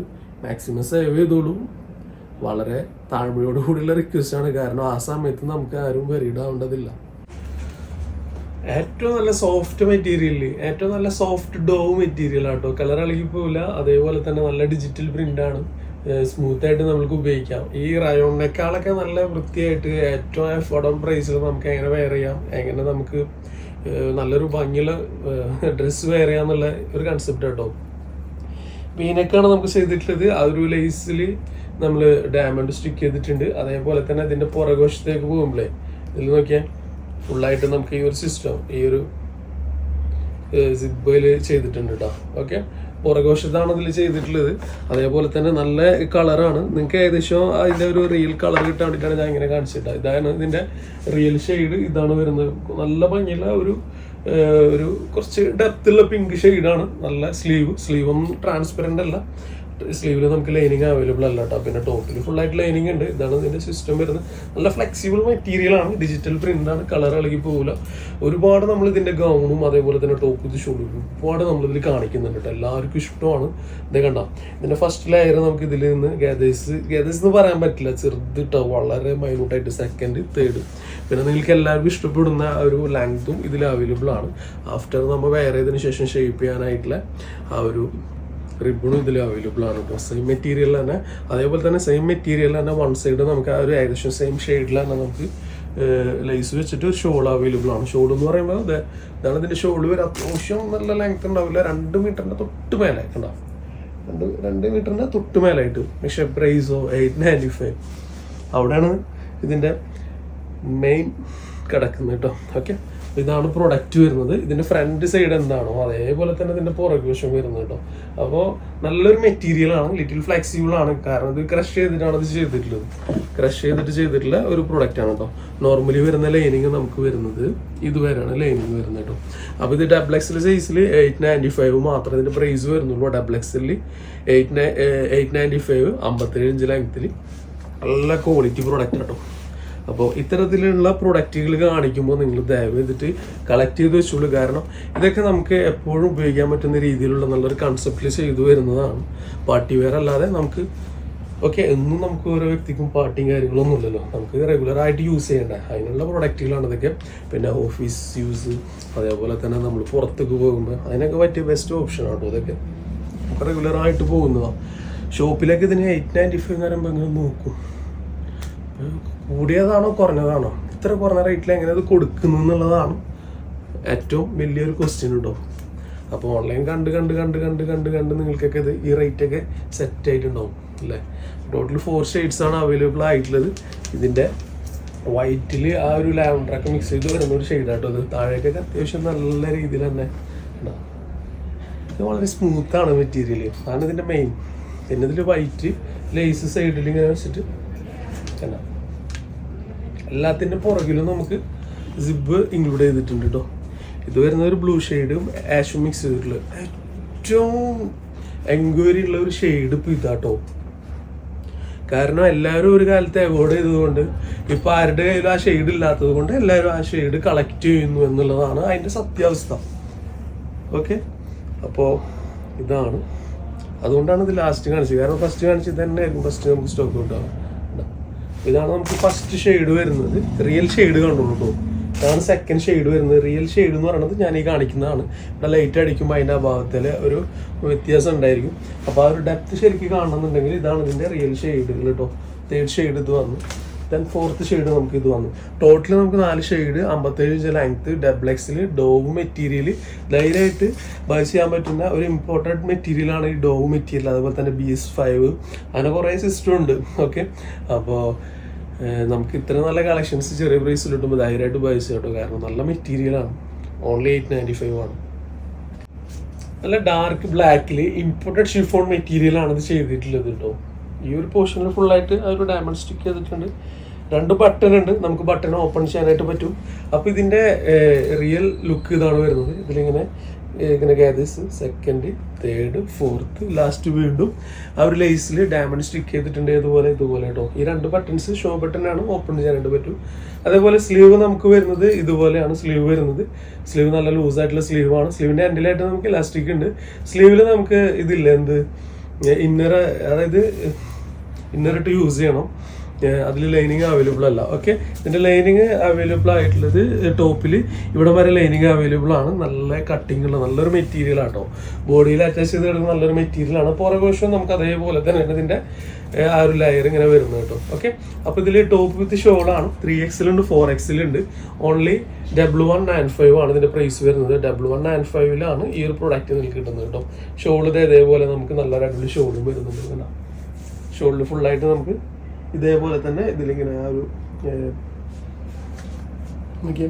S1: മാക്സിമം സേവ് ചെയ്തോളൂ. വളരെ താഴ്മയോട് കൂടിയുള്ള റിക്വസ്റ്റ് ആണ്. കാരണം ആ സമയത്ത് നമുക്ക് ആരും വെറിയിടാവേണ്ടതില്ല ഏറ്റവും നല്ല സോഫ്റ്റ് മെറ്റീരിയൽ ഏറ്റവും നല്ല സോഫ്റ്റ് ഡോ മെറ്റീരിയൽ ആട്ടോ. കളർ ഇളകി പോവില്ല. അതേപോലെ തന്നെ നല്ല ഡിജിറ്റൽ പ്രിന്റ് ആണ്. സ്മൂത്ത് ആയിട്ട് നമുക്ക് ഉപയോഗിക്കാം. ഈ റയോണിനേക്കാളൊക്കെ നല്ല വൃത്തിയായിട്ട് ഏറ്റവും അഫോർഡബിൾ പ്രൈസിൽ നമുക്ക് എങ്ങനെ വെയർ ചെയ്യാം എങ്ങനെ നമുക്ക് നല്ലൊരു ഭംഗിയുള്ള ഡ്രസ്സ് വെയർ ചെയ്യാന്നുള്ള ഒരു കൺസെപ്റ്റ് കേട്ടോ മീനൊക്കെയാണ് നമുക്ക് ചെയ്തിട്ടുള്ളത്. ആ ഒരു ലേസിൽ നമ്മൾ ഡയമണ്ട് സ്റ്റിക്ക് ചെയ്തിട്ടുണ്ട്. അതേപോലെ തന്നെ ഇതിന്റെ പുറകുവശത്തേക്ക് പോകുമ്പോഴേ ഇതിൽ നോക്കിയാൽ ഫുള്ളായിട്ട് നമുക്ക് ഈ ഒരു സിസ്റ്റം ഈ ഒരു സിബയിൽ ചെയ്തിട്ടുണ്ട് കേട്ടോ ഓക്കെ പുറകോശത്താണ് അതിൽ ചെയ്തിട്ടുള്ളത്. അതേപോലെ തന്നെ നല്ല കളറാണ് നിങ്ങൾക്ക് ഏകദേശം അതിന്റെ ഒരു റിയൽ കളർ കിട്ടാൻ വേണ്ടിയിട്ടാണ് ഞാൻ ഇങ്ങനെ കാണിച്ചിട്ട് ഇതാണ് ഇതിന്റെ റിയൽ ഷെയ്ഡ് ഇതാണ് വരുന്നത്. നല്ല ഭംഗിയുള്ള ഒരു ഒരു കുറച്ച് ഡെപ്തുള്ള പിങ്ക് ഷെയ്ഡാണ് നല്ല സ്ലീവ് സ്ലീവ് ട്രാൻസ്പെറന്റ് അല്ല. സ്ലീവിൽ നമുക്ക് ലൈനിങ് അവൈലബിൾ അല്ല കേട്ടോ പിന്നെ ടോപ്പിൽ ഫുൾ ആയിട്ട് ലൈനിങ് ഉണ്ട്. ഇതാണ് ഇതിന്റെ സിസ്റ്റം വരുന്നത്. നല്ല ഫ്ലെക്സിബിൾ മെറ്റീരിയൽ ആണ്. ഡിജിറ്റൽ പ്രിന്റ് ആണ്. കളർ ഇളകി പോകില്ല ഒരുപാട് നമ്മൾ ഇതിന്റെ ഗൗണും അതേപോലെ തന്നെ ടോപ്പ് ഇത് ഷോളും ഒരുപാട് നമ്മൾ ഇതിൽ കാണിക്കുന്നുണ്ട് കേട്ടോ എല്ലാവർക്കും ഇഷ്ടമാണ്. ഇത് കണ്ട? ഇതിന്റെ ഫസ്റ്റ് ലെയർ നമുക്ക് ഇതിൽ നിന്ന് ഗാദേഴ്സ് ഗാദേഴ്സ് എന്ന് പറയാൻ പറ്റില്ല. ചെറുത് കേട്ടോ വളരെ മൈനൂട്ടായിട്ട് സെക്കൻഡ് തേർഡ് പിന്നെ നിങ്ങൾക്ക് എല്ലാവർക്കും ഇഷ്ടപ്പെടുന്ന ഒരു ലെങ്തും ഇതിൽ അവൈലബിൾ ആണ്. ആഫ്റ്റർ നമ്മൾ വെയർ ചെയ്തതിന് ശേഷം ഷേപ്പ് ചെയ്യാനായിട്ടുള്ള ആ ഒരു റിബണും ഇതിൽ അവൈലബിൾ ആണ് കേട്ടോ സെയിം മെറ്റീരിയൽ തന്നെ അതേപോലെ തന്നെ സെയിം മെറ്റീരിയൽ തന്നെ വൺ സൈഡ് നമുക്ക് ആ ഒരു ഏകദേശം സെയിം ഷെയ്ഡിൽ തന്നെ നമുക്ക് ലൈസ് വെച്ചിട്ട് ഒരു ഷോൾ അവൈലബിൾ ആണ്. ഷോൾ എന്ന് പറയുമ്പോൾ അതെ ഇതാണ് ഇതിന്റെ ഷോൾ വരെ അത്യാവശ്യം നല്ല ലെങ്ത് ഉണ്ടാവില്ല. രണ്ട് മീറ്ററിന്റെ തൊട്ട് മേലെ ഉണ്ടാവും. രണ്ട് രണ്ട് മീറ്ററിന്റെ തൊട്ട് മേലായിട്ട് പക്ഷെ പ്രൈസോ എയ്റ്റ് നയന്റി ഫൈവ് അവിടെയാണ് ഇതിന്റെ മെയിൻ കിടക്കുന്നത് കേട്ടോ ഓക്കെ ഇതാണ് പ്രൊഡക്റ്റ് വരുന്നത്. ഇതിന്റെ ഫ്രണ്ട് സൈഡ് എന്താണോ അതേപോലെ തന്നെ ഇതിന്റെ പുറകുവശം വരുന്നത് കേട്ടോ. അപ്പോൾ നല്ലൊരു മെറ്റീരിയൽ ആണ് ലിറ്റിൽ ഫ്ലെക്സിബിൾ ആണ്. കാരണം ഇത് ക്രഷ് ചെയ്തിട്ടാണ് ഇത് ചെയ്തിട്ടുള്ളത്. ക്രഷ് ചെയ്തിട്ട് ചെയ്തിട്ടുള്ള ഒരു പ്രൊഡക്റ്റ് ആണ് കേട്ടോ. നോർമലി വരുന്ന ലൈനിങ് നമുക്ക് വരുന്നത് ഇതുവരെയാണ് ലൈനിങ് വരുന്നത് കേട്ടോ. അപ്പോൾ ഇത് ഡബിൾ സൈസിൽ എയ്റ്റ് നയന്റി ഫൈവ് മാത്രമേ ഇതിന്റെ പ്രൈസ് വരുന്നുള്ളൂ. Double eight eight eight ninety five അമ്പത്തേഴ് ഇഞ്ച് ലെങ്ത്തിൽ നല്ല ക്വാളിറ്റി പ്രൊഡക്റ്റ് കേട്ടോ. അപ്പോൾ ഇത്തരത്തിലുള്ള പ്രൊഡക്റ്റുകൾ കാണിക്കുമ്പോൾ നിങ്ങൾ ദയവ് ചെയ്തിട്ട് കളക്ട് ചെയ്ത് വെച്ചോളൂ. കാരണം ഇതൊക്കെ നമുക്ക് എപ്പോഴും ഉപയോഗിക്കാൻ പറ്റുന്ന രീതിയിലുള്ള നല്ലൊരു കൺസെപ്റ്റിൽ ചെയ്തു വരുന്നതാണ്. പാർട്ടി വെയർ അല്ലാതെ നമുക്ക് ഓക്കെ എന്നും നമുക്ക് ഓരോ വ്യക്തിക്കും പാർട്ടിയും കാര്യങ്ങളൊന്നും ഇല്ലല്ലോ. നമുക്ക് റെഗുലർ ആയിട്ട് യൂസ് ചെയ്യേണ്ട. അതിനുള്ള പ്രൊഡക്റ്റുകളാണ് ഇതൊക്കെ. പിന്നെ ഓഫീസ് യൂസ് അതേപോലെ തന്നെ നമ്മൾ പുറത്തേക്ക് പോകുമ്പോൾ അതിനൊക്കെ പറ്റിയ ബെസ്റ്റ് ഓപ്ഷൻ ഇതൊക്കെ. റെഗുലർ ആയിട്ട് പോകുന്നതാണ് ഷോപ്പിലേക്ക് ഇതിന് എയ്റ്റ് നയന്റി ഫൈവ് ഇങ്ങനെ നോക്കും. കൂടിയതാണോ കുറഞ്ഞതാണോ? ഇത്ര കുറഞ്ഞ റേറ്റിൽ എങ്ങനെ അത് കൊടുക്കുന്നു എന്നുള്ളതാണ് ഏറ്റവും വലിയൊരു ക്വസ്റ്റ്യൻ ഉണ്ടോ? അപ്പോൾ ഓൺലൈൻ കണ്ട് കണ്ട് കണ്ട് കണ്ട് കണ്ട് കണ്ട് നിങ്ങൾക്കൊക്കെ ഇത് ഈ റേറ്റൊക്കെ സെറ്റ് ആയിട്ടുണ്ടാവും അല്ലേ? ടോട്ടൽ ഫോർ ഷെയ്ഡ്സ് ആണ് അവൈലബിൾ ആയിട്ടുള്ളത്. ഇതിന്റെ വൈറ്റിൽ ആ ഒരു ലാവൻഡറൊക്കെ മിക്സ് ചെയ്ത് വരുന്ന ഒരു ഷെയ്ഡാട്ടോ അത് താഴേക്കൊക്കെ അത്യാവശ്യം നല്ല രീതിയിൽ തന്നെ ഉണ്ടാവും വളരെ സ്മൂത്താണ് മെറ്റീരിയൽ അതാണ് ഇതിന്റെ മെയിൻ പിന്നെ ഇതിൽ വൈറ്റ് ലേസ് സൈഡിൽ ഇങ്ങനെ വെച്ചിട്ട് കണ്ട? എല്ലാത്തിന്റെ പുറകിലും നമുക്ക് സിബ് ഇൻക്ലൂഡ് ചെയ്തിട്ടുണ്ട് കേട്ടോ ഇത് വരുന്ന ഒരു ബ്ലൂ ഷെയ്ഡും ആഷും മിക്സ് ചെയ്തിട്ടുള്ള ഏറ്റവും എൻക്വയറി ഉള്ള ഒരു ഷെയ്ഡ് ഇപ്പോൾ ഇതാട്ടോ കാരണം എല്ലാവരും ഒരു കാലത്ത് അവോയ്ഡ് ചെയ്തതുകൊണ്ട് ഇപ്പം ആരുടെ കയ്യിലും ആ ഷെയ്ഡ് ഇല്ലാത്തത് കൊണ്ട് എല്ലാവരും ആ ഷെയ്ഡ് കളക്ട് ചെയ്യുന്നു എന്നുള്ളതാണ് അതിന്റെ സത്യാവസ്ഥ. ഓക്കെ അപ്പോൾ ഇതാണ്. അതുകൊണ്ടാണ് ഇത് ലാസ്റ്റ് കാണിച്ചത്. കാരണം ഫസ്റ്റ് കാണിച്ചത് തന്നെ ആയിരിക്കും. ഫസ്റ്റ് നമുക്ക് സ്റ്റോക്ക് കിട്ടാം ഇതാണ് നമുക്ക് ഫസ്റ്റ് ഷെയ്ഡ് വരുന്നത്. റിയൽ ഷെയ്ഡ് കണ്ടുള്ളൂ കേട്ടോ ഇതാണ് സെക്കൻഡ് ഷെയ്ഡ് വരുന്നത്. റിയൽ ഷെയ്ഡ് എന്ന് പറയുന്നത് ഞാൻ ഈ കാണിക്കുന്നതാണ്. ഇവിടെ ലൈറ്റ് അടിക്കുമ്പോൾ അതിന്റെ അഭാവത്തിൽ ഒരു വ്യത്യാസം ഉണ്ടായിരിക്കും. അപ്പോൾ ആ ഒരു ഡെപ്ത് ശരിക്കും കാണണമെന്നുണ്ടെങ്കിൽ ഇതാണ് ഇതിന്റെ റിയൽ ഷെയ്ഡുകൾ കേട്ടോ തേർഡ് ഷെയ്ഡ് ഇത് വന്നു. ദെൻ ഫോർത്ത് ഷെയ്ഡ് നമുക്ക് ഇത് വന്നു. ടോട്ടൽ നമുക്ക് നാല് ഷെയ്ഡ് അമ്പത്തേഴ് ഇഞ്ച് ലെങ്ത്ത് ഡബ്ലെക്സിൽ ഡോവ് മെറ്റീരിയൽ ധൈര്യമായിട്ട് ബൈ ചെയ്യാൻ പറ്റുന്ന ഒരു ഇമ്പോർട്ടന്റ് മെറ്റീരിയലാണ് ഈ ഡോവ് മെറ്റീരിയൽ അതുപോലെ തന്നെ ബി എസ് ഫൈവ് അങ്ങനെ കുറേ സിസ്റ്റം ഉണ്ട്. ഓക്കെ അപ്പോൾ നമുക്ക് ഇത്ര നല്ല കളക്ഷൻസ് ചെറിയ പ്രൈസിൽ കിട്ടുമ്പോൾ ധൈര്യമായിട്ട് ബൈ ചെയ്യാം കേട്ടോ. കാരണം നല്ല മെറ്റീരിയലാണ് ഓൺലി എയ്റ്റ് നയന്റി ഫൈവ് ആണ്. നല്ല ഡാർക്ക് ബ്ലാക്കിൽ ഇമ്പോർട്ടഡ് ഷിഫോൺ മെറ്റീരിയലാണ് ഇത് ചെയ്തിട്ടുള്ളത് കേട്ടോ. ഈ ഒരു പോർഷനിൽ ഫുള്ളായിട്ട് ആ ഒരു ഡയമണ്ട് സ്റ്റിക്ക് ചെയ്തിട്ടുണ്ട്. രണ്ട് ബട്ടൺ ഉണ്ട്. നമുക്ക് ബട്ടൺ ഓപ്പൺ ചെയ്യാനായിട്ട് പറ്റും. അപ്പോൾ ഇതിന്റെ റിയൽ ലുക്ക് ഇതാണ് വരുന്നത്. ഇതിലിങ്ങനെ ഇങ്ങനെ gathers second third fourth last വീണ്ടും. ആ ഒരു ലേസിൽ ഡയമണ്ട് സ്റ്റിക്ക് ചെയ്തിട്ടുണ്ട്. ഇതുപോലെ ഇതുപോലെ കേട്ടോ ഈ രണ്ട് ബട്ടൺസ് ഷോ ബട്ടൺ ആണ് ഓപ്പൺ ചെയ്യാനായിട്ട് പറ്റും. അതേപോലെ സ്ലീവ് നമുക്ക് വരുന്നത് ഇതുപോലെയാണ് സ്ലീവ് വരുന്നത്. സ്ലീവ് നല്ല ലൂസ് ആയിട്ടുള്ള സ്ലീവ് ആണ്. സ്ലീവിന്റെ എൻഡിലായിട്ട് നമുക്ക് ഇലാസ്റ്റിക് ഉണ്ട്. സ്ലീവിൽ നമുക്ക് ഇതില്ല എന്ത്? ഇന്നർ അതായത് ഇന്നർ ഇട്ട് യൂസ് ചെയ്യണം. അതിൽ ലൈനിങ് അവൈലബിൾ അല്ല. ഓക്കെ ഇതിന്റെ ലൈനിങ് അവൈലബിൾ ആയിട്ടുള്ളത് ടോപ്പിൽ ഇവിടെ വരെ ലൈനിങ് അവൈലബിൾ ആണ്. നല്ല കട്ടിംഗ് ഉള്ള നല്ലൊരു മെറ്റീരിയൽ ആട്ടോ. ബോഡിയിൽ അറ്റാച്ച് ചെയ്ത് കിടക്കുന്ന നല്ലൊരു മെറ്റീരിയൽ ആണ്. പുറകെ വശം നമുക്ക് അതേപോലെ തന്നെ ഇതിന്റെ ആ ഒരു ലെയർ ഇങ്ങനെ വരുന്നത് കേട്ടോ. ഓക്കെ അപ്പോൾ ഇതിൽ ടോപ്പ് വിത്ത് ഷോളാണ് ത്രീ എക്സിലുണ്ട് four എക്സിലുണ്ട് only double one nine five ആണ് ഇതിന്റെ പ്രൈസ് വരുന്നത്. ഡബ്ല്യു വൺ നയൻ ഫൈവിലാണ് ഈ ഒരു പ്രൊഡക്റ്റ് നിങ്ങൾക്ക് കിട്ടുന്നത് കേട്ടോ. ഷോൾ ഇത് ഇതേപോലെ നമുക്ക് നല്ലൊരു അടിപൊളി ഷോളും വരുന്നുണ്ട്. ഷോളിൽ ഫുള്ളായിട്ട് നമുക്ക് ഇതേപോലെ തന്നെ ഇതിലിങ്ങനെ ആ ഒരു അപ്പൊ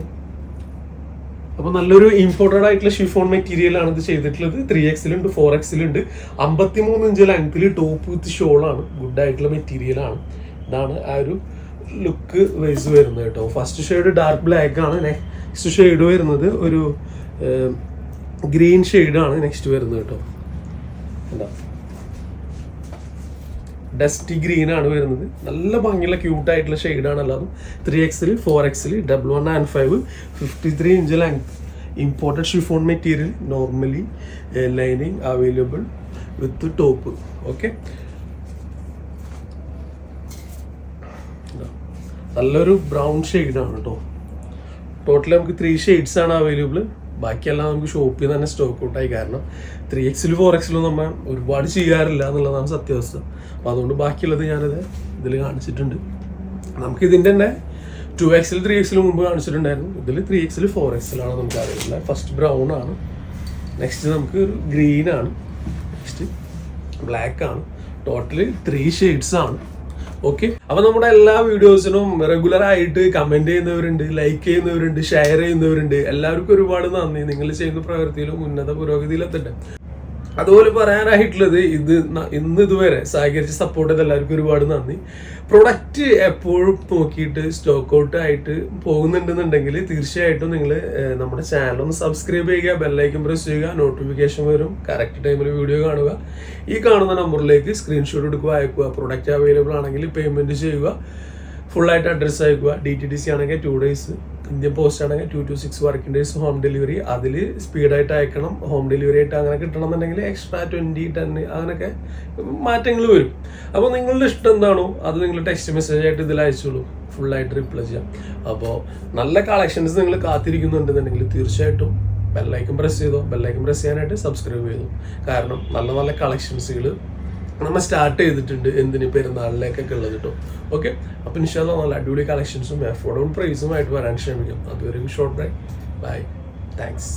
S1: അപ്പോൾ നല്ലൊരു ഇമ്പോർട്ടഡ് ആയിട്ടുള്ള ഷിഫോൺ മെറ്റീരിയൽ ആണ് ഇത് ചെയ്തിട്ടുള്ളത്. ത്രീ എക്സിലുണ്ട് ഫോർ എക്സിലുണ്ട് അമ്പത്തി മൂന്ന് ഇഞ്ച് ലെങ്ത്തിൽ ടോപ്പ് വിത്ത് ഷോളാണ് ഗുഡ് ആയിട്ടുള്ള മെറ്റീരിയൽ ആണ്. ഇതാണ് ആ ഒരു ലുക്ക് വൈസ് വരുന്നത് കേട്ടോ. ഫസ്റ്റ് ഷെയ്ഡ് ഡാർക്ക് ബ്ലാക്ക് ആണ്. നെക്സ്റ്റ് ഷെയ്ഡ് വരുന്നത് ഒരു ഗ്രീൻ ആണ്. നെക്സ്റ്റ് വരുന്നത് കേട്ടോ. എന്താ ഡസ്റ്റി ഗ്രീൻ ആണ് വരുന്നത്. നല്ല ഭംഗിയുള്ള ക്യൂട്ട് ആയിട്ടുള്ള ഷെയ്ഡാണ് എല്ലാതും. ത്രീ എക്സിൽ ഫോർ എക്സിൽ double one and five fifty three inch length imported chiffon material normally lining available with top okay നല്ലൊരു ബ്രൗൺ ഷെയ്ഡാണ് കേട്ടോ ടോട്ടലി നമുക്ക് ത്രീ ഷെയ്ഡ്സ് ആണ് അവൈലബിൾ ബാക്കിയെല്ലാം നമുക്ക് ഷോപ്പിൽ നിന്ന് തന്നെ സ്റ്റോക്ക് ഔട്ടായി. കാരണം ത്രീ എക്സിലും ഫോർ എക്സിലും നമ്മൾ ഒരുപാട് ചെയ്യാറില്ല എന്നുള്ളതാണ് സത്യാവസ്ഥ. അപ്പോൾ അതുകൊണ്ട് ബാക്കിയുള്ളത് ഞാനത് ഇതിൽ കാണിച്ചിട്ടുണ്ട്. നമുക്ക് ഇതിന്റെ തന്നെ ടു എക്സിൽ ത്രീ എക്സിൽ മുമ്പ് കാണിച്ചിട്ടുണ്ടായിരുന്നു. ഇതിൽ ത്രീ എക്സിൽ ഫോർ എക്സിലാണ് നമുക്ക് അവൈലബിൾ ഫസ്റ്റ് ബ്രൗൺ ആണ്. നെക്സ്റ്റ് നമുക്ക് ഗ്രീൻ ആണ്. നെക്സ്റ്റ് ബ്ലാക്ക് ആണ്. ടോട്ടലി ത്രീ ഷെയ്ഡ്സ് ആണ്. ഓക്കെ അപ്പൊ നമ്മുടെ എല്ലാ വീഡിയോസിനും റെഗുലർ ആയിട്ട് കമന്റ് ചെയ്യുന്നവരുണ്ട് ലൈക്ക് ചെയ്യുന്നവരുണ്ട് ഷെയർ ചെയ്യുന്നവരുണ്ട്. എല്ലാവർക്കും ഒരുപാട് നന്ദി. നിങ്ങൾ ചെയ്യുന്ന പ്രവൃത്തിയിലും ഉന്നത പുരോഗതിയിലെത്തട്ടെ. അതുപോലെ പറയാനായിട്ടുള്ളത് ഇത് ഇന്ന് ഇതുവരെ സഹകരിച്ച് സപ്പോർട്ട് ചെയ്ത എല്ലാവർക്കും ഒരുപാട് നന്ദി. പ്രൊഡക്റ്റ് എപ്പോഴും നോക്കിയിട്ട് സ്റ്റോക്ക് ഔട്ട് ആയിട്ട് പോകുന്നുണ്ടെന്നുണ്ടെങ്കിൽ തീർച്ചയായിട്ടും നിങ്ങൾ നമ്മുടെ ചാനൽ ഒന്ന് സബ്സ്ക്രൈബ് ചെയ്യുക ബെല്ലൈക്കൻ പ്രസ് ചെയ്യുക നോട്ടിഫിക്കേഷൻ വരും കറക്റ്റ് ടൈമിൽ വീഡിയോ കാണുക. ഈ കാണുന്ന നമ്പറിലേക്ക് സ്ക്രീൻഷോട്ട് എടുക്കുക അയക്കുക പ്രൊഡക്റ്റ് അവൈലബിൾ ആണെങ്കിൽ പേയ്മെന്റ് ചെയ്യുക ഫുള്ളായിട്ട് അഡ്രസ്സ് അയക്കുക ഡി ടി ഡി സി ആണെങ്കിൽ ടു ഡേയ്സ് ഇന്ത്യൻ പോസ്റ്റ് ആണെങ്കിൽ two two six working days home delivery അതിൽ സ്പീഡായിട്ട് അയക്കണം. ഹോം ഡെലിവറി ആയിട്ട് അങ്ങനെ കിട്ടണമെന്നുണ്ടെങ്കിൽ എക്സ്ട്രാ ട്വന്റി ടെൻ അങ്ങനെയൊക്കെ മാറ്റങ്ങൾ വരും. അപ്പോൾ നിങ്ങളുടെ ഇഷ്ടം എന്താണോ അത് നിങ്ങൾ ടെക്സ്റ്റ് മെസ്സേജ് ആയിട്ട് ഇതിൽ അയച്ചോളൂ. ഫുള്ളായിട്ട് റിപ്ലൈ ചെയ്യാം. അപ്പോൾ നല്ല കളക്ഷൻസ് നിങ്ങൾ കാത്തിരിക്കുന്നുണ്ടെന്നുണ്ടെങ്കിൽ തീർച്ചയായിട്ടും ബെല്ലൈക്കും പ്രസ് ചെയ്തോ. ബെല്ലൈക്കും പ്രസ് ചെയ്യാനായിട്ട് സബ്സ്ക്രൈബ് ചെയ്തു. കാരണം നല്ല നല്ല കളക്ഷൻസുകൾ നമ്മൾ സ്റ്റാർട്ട് ചെയ്തിട്ടുണ്ട് എന്തിന് പെരുന്നാളിലേക്കൊക്കെ ഉള്ളത് കേട്ടോ ഓക്കെ അപ്പം ഇൻഷാല്ല നല്ല അടിപൊളി കളക്ഷൻസും എഫോർഡബിൾ പ്രൈസും ആയിട്ട് വരാൻ ശ്രമിക്കും. അതുവരെ ഷോർട്ട് ബ്രേക്ക് ബൈ താങ്ക്സ്